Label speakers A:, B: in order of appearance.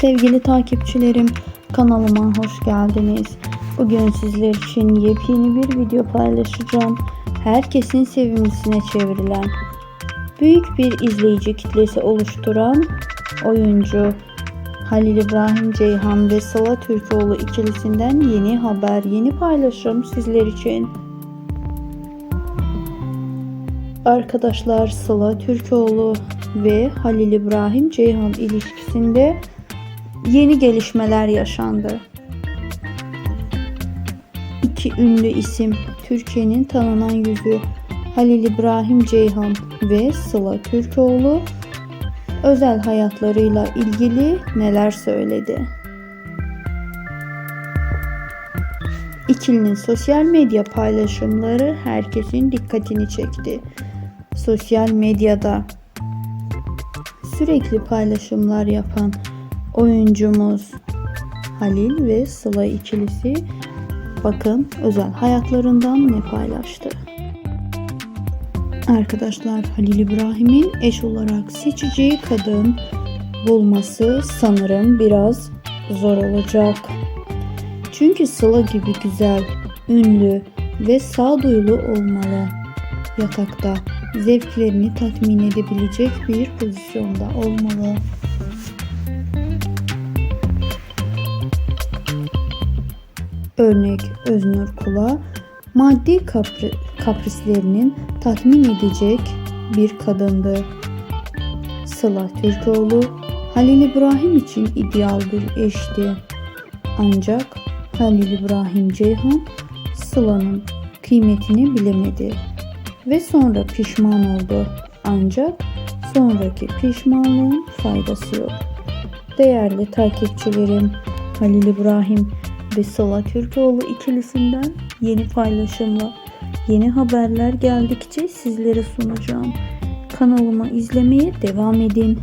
A: Sevgili takipçilerim kanalıma hoş geldiniz. Bugün sizler için yepyeni bir video paylaşacağım. Herkesin sevimlisine çevrilen, büyük bir izleyici kitlesi oluşturan oyuncu Halil İbrahim Ceyhan ve Sıla Türkoğlu ikilisinden yeni haber, yeni paylaşım sizler için. Arkadaşlar Sıla Türkoğlu ve Halil İbrahim Ceyhan ilişkisinde yeni gelişmeler yaşandı. İki ünlü isim Türkiye'nin tanınan yüzü Halil İbrahim Ceyhan ve Sıla Türkoğlu özel hayatlarıyla ilgili neler söyledi? İkilinin sosyal medya paylaşımları herkesin dikkatini çekti. Sosyal medyada sürekli paylaşımlar yapan oyuncumuz Halil ve Sıla ikilisi bakın özel hayatlarından ne paylaştı. Arkadaşlar Halil İbrahim'in eş olarak seçeceği kadın bulması sanırım biraz zor olacak. Çünkü Sıla gibi güzel, ünlü ve sağduyulu olmalı. Yatakta zevklerini tatmin edebilecek bir pozisyonda olmalı. Örnek Öznur Kula maddi kapri- kaprislerinin tatmin edecek bir kadındı. Sıla Türkoğlu Halil İbrahim için ideal bir eşti. Ancak Halil İbrahim Ceyhan Sıla'nın kıymetini bilemedi ve sonra pişman oldu. Ancak sonraki pişmanlığın faydası yok. Değerli takipçilerim Halil İbrahim ve Sıla Türkoğlu ikilisinden yeni paylaşımla yeni haberler geldikçe sizlere sunacağım. Kanalıma izlemeye devam edin.